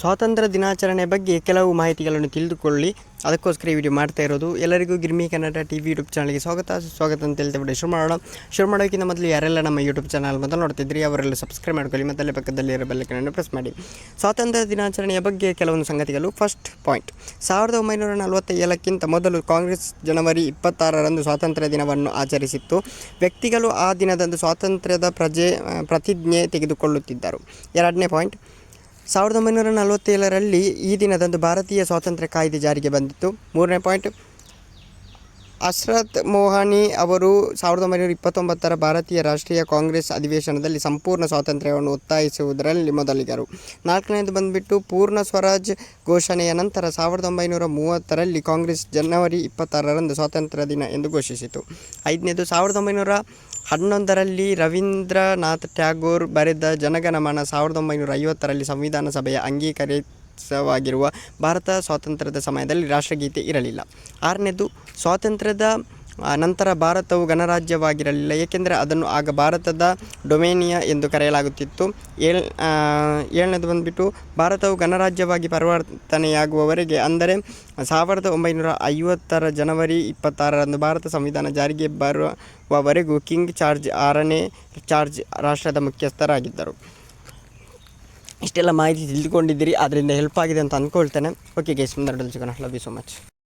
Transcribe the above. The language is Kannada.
ಸ್ವಾತಂತ್ರ್ಯ ದಿನಾಚರಣೆ ಬಗ್ಗೆ ಕೆಲವು ಮಾಹಿತಿಗಳನ್ನು ತಿಳಿದುಕೊಳ್ಳಿ. ಅದಕ್ಕೋಸ್ಕರ ಈ ವಿಡಿಯೋ ಮಾಡ್ತಾ ಇರೋದು. ಎಲ್ಲರಿಗೂ Girmi Kannada T V YouTube ಚಾನಲ್ಗೆ ಸ್ವಾಗತ. ಸ್ವಾಗತ ಅಂತ ಹೇಳ್ತಾ ಶುರು ಮಾಡೋಣ. ಶುರು ಮಾಡೋಕ್ಕಿಂತ ಮೊದಲು ಯಾರೆಲ್ಲ ನಮ್ಮ ಯೂಟ್ಯೂಬ್ ಚಾನಲ್ ಮೊದಲು ನೋಡ್ತಿದ್ರಿ ಅವರೆಲ್ಲ ಸಬ್ಸ್ಕ್ರೈಬ್ ಮಾಡ್ಕೊಳ್ಳಿ. ಮತ್ತು ಪಕ್ಕದಲ್ಲಿ ಇರೋ ಬೆಲ್ಲಕ್ಕನ್ನು ಪ್ರೆಸ್ ಮಾಡಿ. ಸ್ವಾತಂತ್ರ್ಯ ದಿನಾಚರಣೆಯ ಬಗ್ಗೆ ಕೆಲವೊಂದು ಸಂಗತಿಗಳು. ಫಸ್ಟ್ ಪಾಯಿಂಟ್ ಸಾವಿರದ ಒಂಬೈನೂರ ನಲವತ್ತ ಏಳಕ್ಕಿಂತ ಮೊದಲು ಕಾಂಗ್ರೆಸ್ ಜನವರಿ ಇಪ್ಪತ್ತಾರರಂದು ಸ್ವಾತಂತ್ರ್ಯ ದಿನವನ್ನು ಆಚರಿಸಿತ್ತು. ವ್ಯಕ್ತಿಗಳು ಆ ದಿನದಂದು ಸ್ವಾತಂತ್ರ್ಯದ ಪ್ರಜೆ, ಪ್ರತಿಜ್ಞೆ ತೆಗೆದುಕೊಳ್ಳುತ್ತಿದ್ದರು. ಎರಡನೇ ಪಾಯಿಂಟ್ ಸಾವಿರದ ಒಂಬೈನೂರ ನಲವತ್ತೇಳರಲ್ಲಿ ಈ ದಿನದಂದು ಭಾರತೀಯ ಸ್ವಾತಂತ್ರ್ಯ ಕಾಯ್ದೆ ಜಾರಿಗೆ ಬಂದಿತ್ತು. ಮೂರನೇ ಪಾಯಿಂಟ್ ಅಶ್ರತ್ ಮೋಹಾನಿ ಅವರು ಸಾವಿರದ ಒಂಬೈನೂರ ಇಪ್ಪತ್ತೊಂಬತ್ತರ ಭಾರತೀಯ ರಾಷ್ಟ್ರೀಯ ಕಾಂಗ್ರೆಸ್ ಅಧಿವೇಶನದಲ್ಲಿ ಸಂಪೂರ್ಣ ಸ್ವಾತಂತ್ರ್ಯವನ್ನು ಒತ್ತಾಯಿಸುವುದರಲ್ಲಿ ಮೊದಲಿಗರು ನಾಲ್ಕನೇದು ಬಂದುಬಿಟ್ಟು ಪೂರ್ಣ ಸ್ವರಾಜ್ ಘೋಷಣೆಯ ನಂತರ ಸಾವಿರದ ಒಂಬೈನೂರ ಮೂವತ್ತರಲ್ಲಿ ಕಾಂಗ್ರೆಸ್ ಜನವರಿ ಇಪ್ಪತ್ತಾರರಂದು ಸ್ವಾತಂತ್ರ್ಯ ದಿನ ಎಂದು ಘೋಷಿಸಿತು. ಐದನೇದು ಸಾವಿರದ ಒಂಬೈನೂರ ಹನ್ನೊಂದರಲ್ಲಿ ರವೀಂದ್ರನಾಥ್ ಟ್ಯಾಗೋರ್ ಬರೆದ ಜನಗಣಮನ ಸಾವಿರದ ಒಂಬೈನೂರ ಐವತ್ತರಲ್ಲಿ ಸಂವಿಧಾನ ಸಭೆಯ ಅಂಗೀಕರಿಸವಾಗಿರುವ ಭಾರತ ಸ್ವಾತಂತ್ರ್ಯದ ಸಮಯದಲ್ಲಿ ರಾಷ್ಟ್ರಗೀತೆ ಇರಲಿಲ್ಲ. ಆರನೇದು ಸ್ವಾತಂತ್ರ್ಯದ ನಂತರ ಭಾರತವು ಗಣರಾಜ್ಯವಾಗಿರಲಿಲ್ಲ. ಏಕೆಂದರೆ ಅದನ್ನು ಆಗ ಭಾರತದ ಡೊಮೇನಿಯಾ ಎಂದು ಕರೆಯಲಾಗುತ್ತಿತ್ತು. ಏಳ್ ಏಳನೇದು ಬಂದುಬಿಟ್ಟು ಭಾರತವು ಗಣರಾಜ್ಯವಾಗಿ ಪರಿವರ್ತನೆಯಾಗುವವರೆಗೆ, ಅಂದರೆ ಸಾವಿರದ ಒಂಬೈನೂರ ಐವತ್ತರ ಜನವರಿ ಇಪ್ಪತ್ತಾರರಂದು ಭಾರತ ಸಂವಿಧಾನ ಜಾರಿಗೆ ಬರುವವರೆಗೂ ಕಿಂಗ್ ಚಾರ್ಜ್ ಆರನೇ ಚಾರ್ಜ್ ರಾಷ್ಟ್ರದ ಮುಖ್ಯಸ್ಥರಾಗಿದ್ದರು. ಇಷ್ಟೆಲ್ಲ ಮಾಹಿತಿ ತಿಳಿದುಕೊಂಡಿದ್ದೀರಿ ಅದರಿಂದ ಹೆಲ್ಪ್ ಆಗಿದೆ ಅಂತ ಅಂದ್ಕೊಳ್ತೇನೆ ಓಕೆ ಗೇಸ್ ಮುಂದೆ ಸಿಗೋಣ. Love you so much